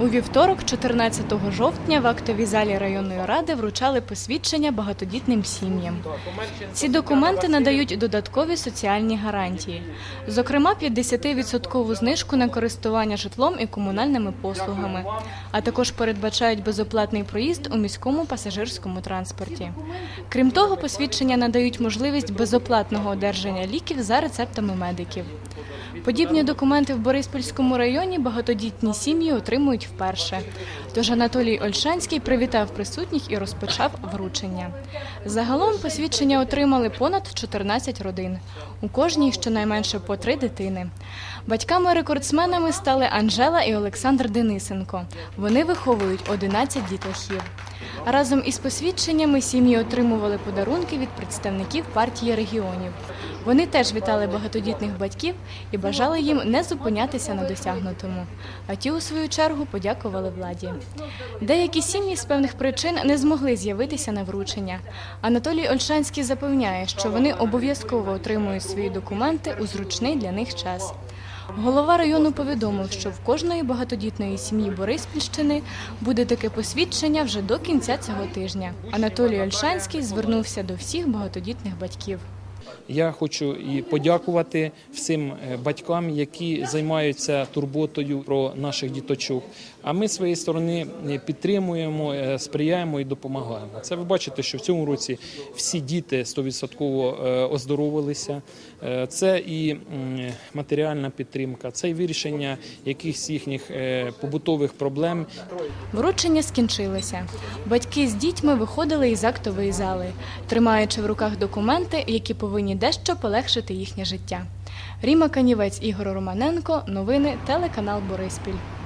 У вівторок, 14 жовтня, в актовій залі районної ради вручали посвідчення багатодітним сім'ям. Ці документи надають додаткові соціальні гарантії, зокрема 50% знижку на користування житлом і комунальними послугами, а також передбачають безоплатний проїзд у міському пасажирському транспорті. Крім того, посвідчення надають можливість безоплатного одержання ліків за рецептами медиків. Подібні документи в Бориспільському районі багатодітні сім'ї отримують вперше. Тож Анатолій Ольшанський привітав присутніх і розпочав вручення. Загалом посвідчення отримали понад 14 родин. У кожній щонайменше по три дитини. Батьками-рекордсменами стали Анжела і Олександр Денисенко. Вони виховують 11 дітлахів. Разом із посвідченнями сім'ї отримували подарунки від представників партії регіонів. Вони теж вітали багатодітних батьків і бажали їм не зупинятися на досягнутому. А ті, у свою чергу, подякували владі. Деякі сім'ї з певних причин не змогли з'явитися на вручення. Анатолій Ольшанський запевняє, що вони обов'язково отримують свої документи у зручний для них час. Голова району повідомив, що в кожної багатодітної сім'ї Бориспільщини буде таке посвідчення вже до кінця цього тижня. Анатолій Ольшанський звернувся до всіх багатодітних батьків. Я хочу і подякувати всім е, батькам, які займаються турботою про наших діточок. А ми своєї сторони е, підтримуємо, е, сприяємо і допомагаємо. Це ви бачите, що в цьому році всі діти 100% е, оздоровилися. Це і матеріальна підтримка, це і вирішення якихось їхніх побутових проблем, Вручення скінчилося. Батьки з дітьми виходили із актової зали, тримаючи в руках документи, які повинні дещо полегшити їхнє життя. Ріма Канівець, Ігор Романенко. Новини телеканал Бориспіль.